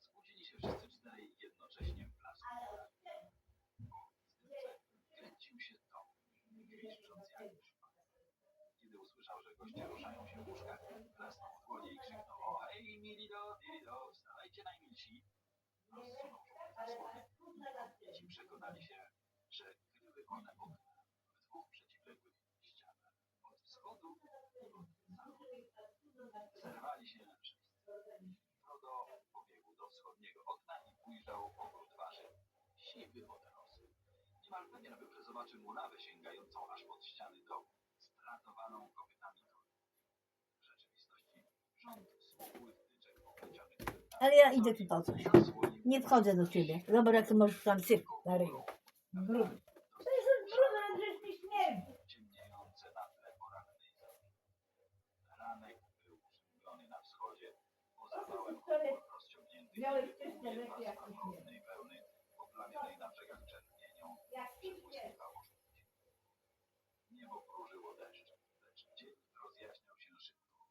Zbudzili się wszyscy czterej jednocześnie w blasku. Kręcił się to, gwizdząc jak. Kiedy usłyszał, że goście ruszają się w łóżkach, klasnął w dłonie i krzyknął o hej, mili do, mili do, wstawajcie najmilsi. Rozsunął zasłony. Dzieci przekonali się, że kryły one okna w dwóch przeciwległych ścianach. Od wschodu i od zachodu. Zerwali się wszyscy. Frodo pobiegł do wschodniego okna ogród warzyw. Siwy od rosy. Niemal pewien był, że zobaczy murawę sięgającą aż pod ściany domu, stratowaną kopytami koni. W rzeczywistości rząd smukłych tyczek poplecionych Ale ja idę tu po coś. Nie wchodzę do ciebie. Zobacz, jak ty możesz tam syp na ryju. Gruby. To jest brudne, grzeczny śmierć. ciemniejące na tle porannej zory. Ranek był na wschodzie, poza rozciągniętych Czyste nie rzeczy jak wełny, poplamionej na brzegach czerwienią, Jak żółcie. Niebo próżyło deszczem, lecz dzień rozjaśniał się szybko.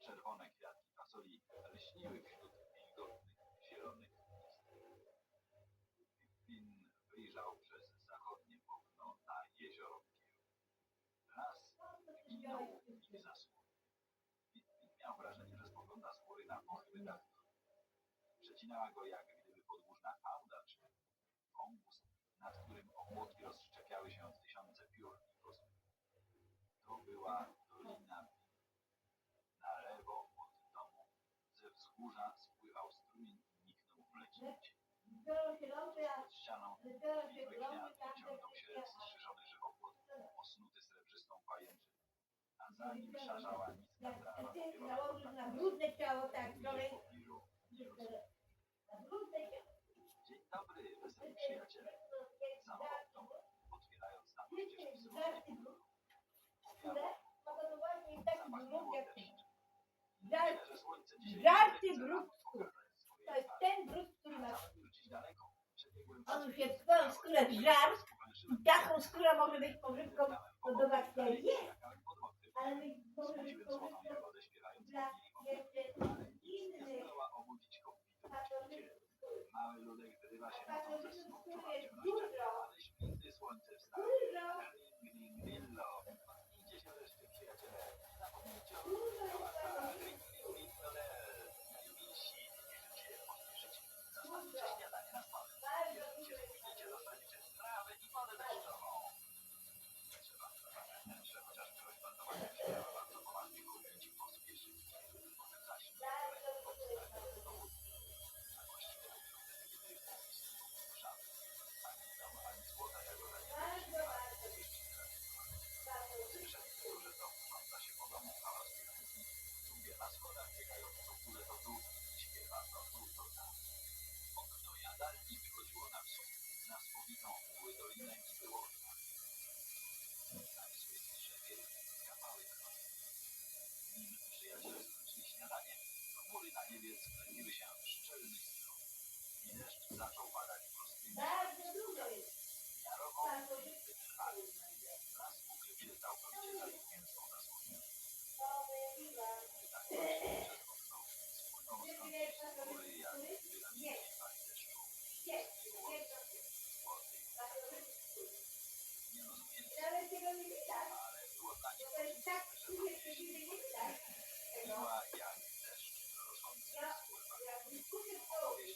Czerwone kwiatki fasoli lśniły wśród wilgotnych, zielonych list. Pin wyjrzał przez zachodnie okno na jezioro Kieł. Las ginął i zasłonił. Pin miał wrażenie, że spogląda z góry na pochyły dach. Przecinała go jak gdyby podłużna fałda czy wąwóz, nad którym obłoki rozszczepiały się w tysiące piór i kosmów. To była Dolina. Na lewo od domu ze wzgórza spływał strumień i niknął w a Pod ścianą tam ciągnął się strzyżony żywopłot, osnuty srebrzystą pajęczyną, a za nim szarzała niska trawa na brudne ciało, tak. Pokazać swojej To jest twarzy. ten brud, który. Przebiegłem On się ulicę. swoją skórę żar powęszyłem i taką skórę może być pożywką do bakterii. Ale my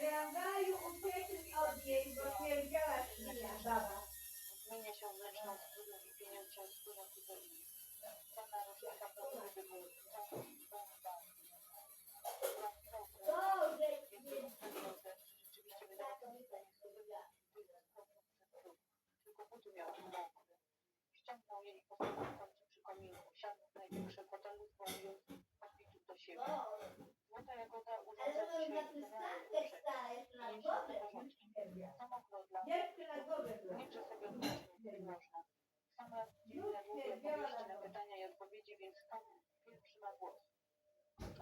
W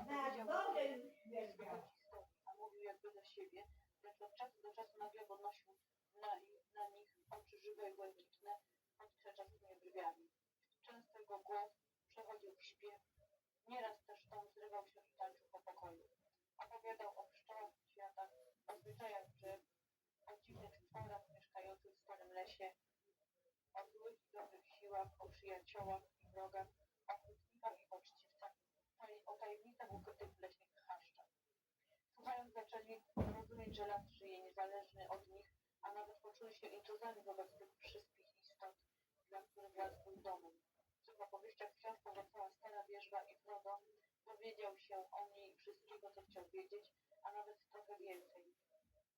Na Opowiedział głowę swoje już niezwykłe wiedział. historie, a mówił jakby do siebie, lecz od czasu do czasu nagle podnosił na, na nich oczy żywe i błękitne pod krzeczastymi brwiami. Często jego głos przechodził w śpiew, nieraz też ton zrywał się i tańczył po pokoju. Opowiadał o pszczołach w światach, o zwyczajach drzew, o dziwnych stworach mieszkających w starym lesie, o złych i dobrych siłach, o przyjaciołach i wrogach, o kłótnikach i poczciwcach, taj- o tajemnicach ukrytych w leśnych chaszczach. Słuchając zaczęli rozumieć, że las żyje niezależny od nich, a nawet poczuli się intruzami wobec tych wszystkich istot, dla których las był domem. W opowieściach wciąż powracała stara wierzba i Frodo dowiedział się o niej wszystkiego, co chciał wiedzieć, a nawet trochę więcej,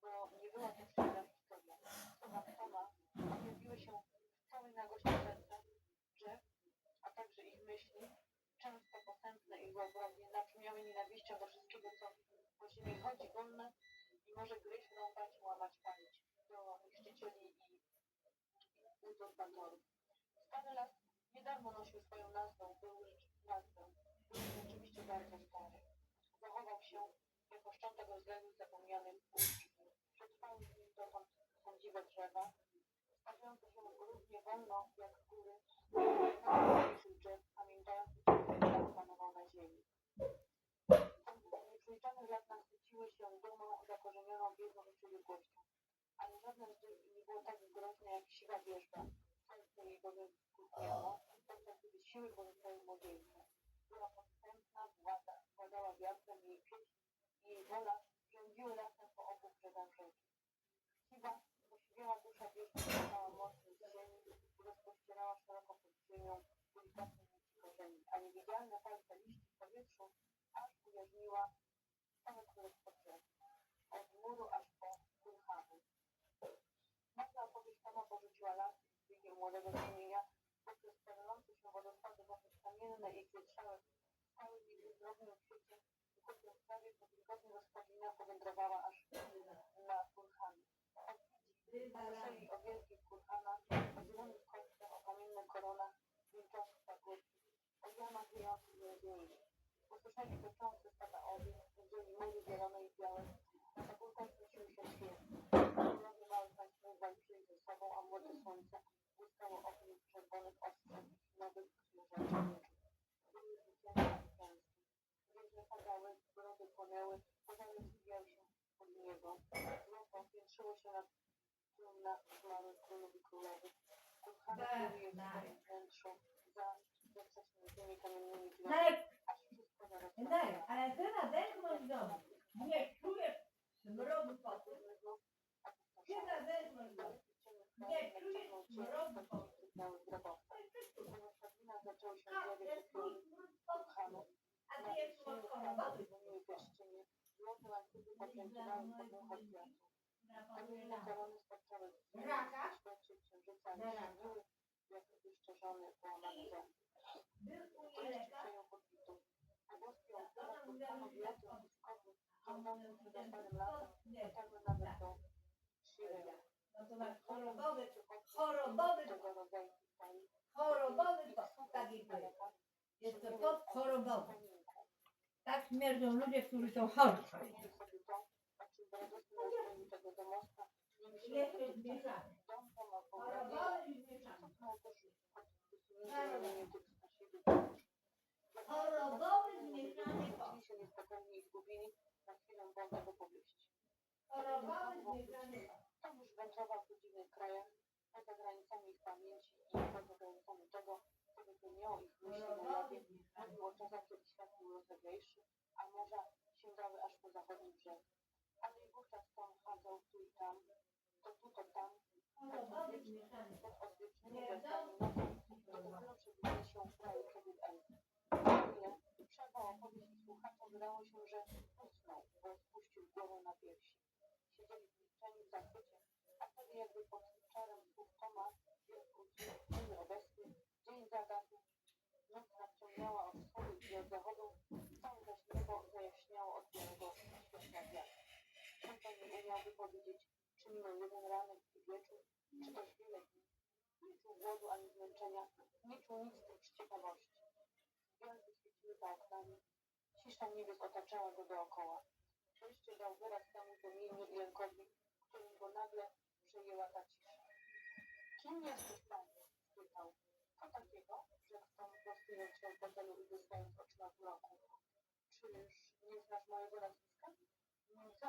bo nie była to przyjemna historia. Słowa Toma objawiły się w całej nagości serca, że, a także ich myśli, często posępne i złowrogie, nabrzmiały nienawiścią do wszystkiego, co po ziemi chodzi wolne i może gryźć, rąbać, łamać, palić, do niszczycieli i uzurpatorów. Stary las nie darmo nosił swoją nazwę, był nazwę, był rzeczywiście bardzo stary. Zachował się jako szczątek rozległych, zapomnianych ust. Przetrwały w nim dotąd sądziwe drzewa, stawiające się równie wolno jak góry, posiwiała dusza wierzby, czerpała mocno z ziemi rozpościerała szeroko pod ziemią delikatne nici korzeni, a niewidzialne palce liści w powietrzu aż ujarzmiła całe królestwo drzew. Od muru aż po kurhany. Nasza opowieść sama porzuciła las z biegiem młodego strumienia, poprzez starające się wodospady wokół kamienne i kietrzały stały nigdy w drobnym świecie i po sprawie po wilgotnych rozpadlinach powędrowała aż na kurhany. Słyszeli o wielkich kurhanach, o zielonych kościach, o kamiennych koronach, wieńczących pagórki, o jamach wiejących między nimi. Usłyszeli toczące stada owiec, widzieli mury zielone i białe, na pagórkach znosiły się świece. Кохана мами. Chorobowy, chorobowy, chorobowy jest. Jest to pot chorobowy. Tak śmierdzą ludzie, którzy są chorzy. To, w Chorobowy zmieszany. Pot. Się niespokojni i zgubieni na chwilę wolnego powieści. Chorobowy zmieszany pot. Tam już wędrował po dziwnych krajach, poza granicami ich pamięci poza granicami tego, co wypełniało ich myśli na jawie. Mówił o czasach, kiedy świat był rozleglejszy, a morza sięgały aż po zachodni brzeg. Ale i wówczas tam chadzał tu i tam, to tu, to tam, zmieszany pot. pod odwiecznymi przebudzi się w kraju kobiet. Chwilę przerwał opowieść i słuchaczom wydało się, że usnął, bo spuścił głowę na piersi. Siedzieli zniszczeni w zachwycie, a wtedy jakby pod czarem słów Toma, wielki, dziwny obecny, dzień zagasł. Noc nadciągała od wschodu i od zachodu, Nie umiałby powiedzieć, czy minął jeden ranek i wieczór, czy też wiele dni. Nie czuł głodu ani zmęczenia, nie czuł nic prócz ciekawości. Gwiazdy świeciły za oknami, cisza niebios otaczała go dookoła. Wreszcie dał wyraz temu zdumieniu i lękowi, którym go nagle przejęła ta cisza. Kim jesteś, panie? spytał. Co takiego? rzekł Tom, prostując się w fotelu i wystając oczyma w mroku. Czyż nie znasz mojego nazwiska? Odpowiedź.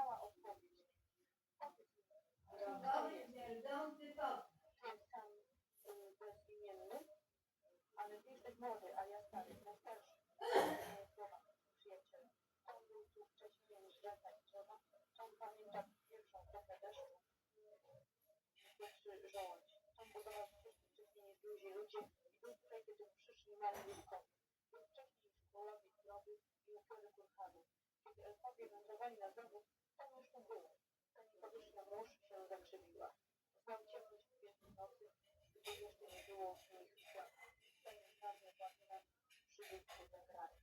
Jesteś młody, a ja stary, najstarszy. Nie słowa, przyjaciel. Tom był tu wcześniej niż ręka i drzewa. Tom pamięta pierwszą kropę deszczu. Pierwszy żołądź. Tom budował ścieżki wcześniej niż duzi ludzie i był kiedy przyszli mali. Był wcześniej niż królowie krowy i upływy kurhanów. Kiedy elfowie wędrowali na zachód, Tom już tu był. Zanim powierzchnia mórz się zakrzywiła. Znał ciemność kwietnej nocy, gdy jeszcze nie było w nich światła. Przywódcy zagrali.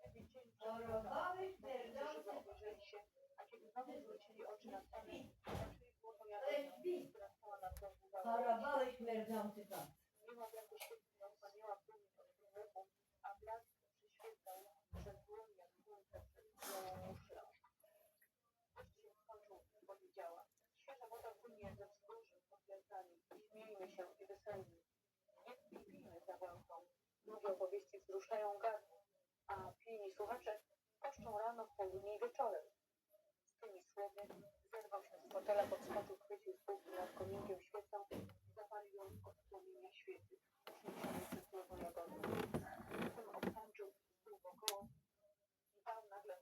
Gdyby dzień Chorobowy Żywo śmierdzący obejrzeli się, a kiedy znowu zwrócili oczy na stanę, Śpi. zobaczyli było która stała na progu. Mimo świetnie od a blask przyświecał przed jak słońce przed białą się skończył, powiedziała. Świeża woda płynie ze pod gwiazdami. Się i weselmy. Nie pijmy za walką. Długie opowieści wzruszają gardło, a pilni słuchacze koszczą rano, w południe i wieczorem. Z tymi słowy zerwał się z fotela, podskoczył, chwycił spółki nad kominkiem świecą i zawalił ją od płomienia świecy, uśmiecionej przez znowu jagody. Potem obtańczył, spół wokoło i bał nagle